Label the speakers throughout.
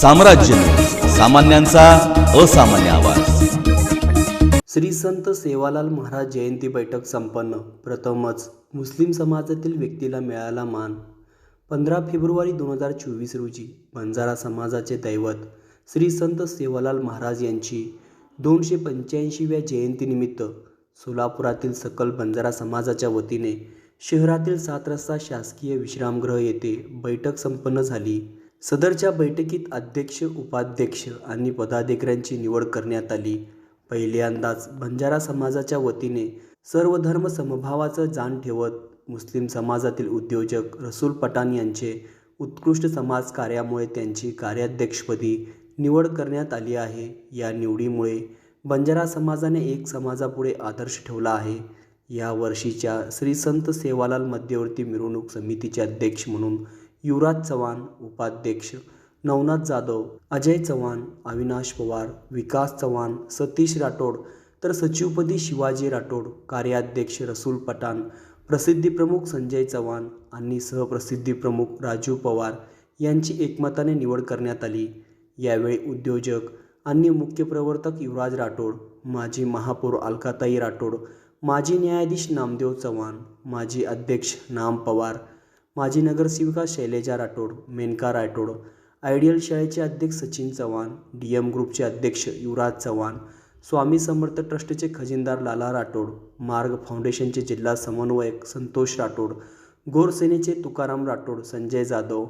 Speaker 1: साम्राज्य. सामान्यांचा असामान्य आवाज.
Speaker 2: श्री संत सेवालाल महाराज जयंती बैठक संपन्न. प्रथमच मुस्लिम समाजातील व्यक्तीला मिळाला मान. पंधरा फेब्रुवारी दोन हजार चोवीस रोजी बंजारा समाजाचे दैवत श्री संत सेवालाल महाराज यांची दोनशे पंच्याऐंशीव्या जयंतीनिमित्त सोलापुरातील सकल बंजारा समाजाच्या वतीने शहरातील सात रस्ता शासकीय विश्रामगृह येथे बैठक संपन्न झाली. सदरच्या बैठकीत अध्यक्ष उपाध्यक्ष आणि पदाधिकाऱ्यांची निवड करण्यात आली. पहिल्यांदाच बंजारा समाजाच्या वतीने सर्व धर्म समभावाचं जाण ठेवत मुस्लिम समाजातील उद्योजक रसूल पठाण यांचे उत्कृष्ट समाज कार्यामुळे त्यांची कार्याध्यक्षपदी निवड करण्यात आली आहे. या निवडीमुळे बंजारा समाजाने एक समाजापुढे आदर्श ठेवला आहे. या वर्षीच्या श्री संत सेवालाल मध्यवर्ती मिरवणूक समितीचे अध्यक्ष म्हणून युवराज चव्हाण उपाध्यक्ष नवनाथ जाधव अजय चव्हाण अविनाश पवार विकास चव्हाण सतीश राठोड तर सचिवपदी शिवाजी राठोड कार्याध्यक्ष रसूल पठाण प्रसिद्धी प्रमुख संजय चव्हाण आणि सहप्रसिद्धी प्रमुख राजू पवार यांची एकमताने निवड करण्यात आली. यावेळी उद्योजक आणि मुख्य प्रवर्तक युवराज राठोड माजी महापौर अलकाताई राठोड माजी न्यायाधीश नामदेव चव्हाण माजी अध्यक्ष नाम पवार माजी नगरसेविका शैलेजा राठोड मेनका राठोड आयडियल शाळेचे अध्यक्ष सचिन चव्हाण डी एम ग्रुपचे अध्यक्ष युवराज चव्हाण स्वामी समर्थ ट्रस्टचे खजिनदार लाला राठोड मार्ग फाउंडेशनचे जिल्हा समन्वयक संतोष राठोड गोरसेनेचे तुकाराम राठोड संजय जाधव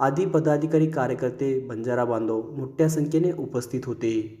Speaker 2: आदी पदाधिकारी कार्यकर्ते बंजारा बांधव मोठ्या संख्येने उपस्थित होते.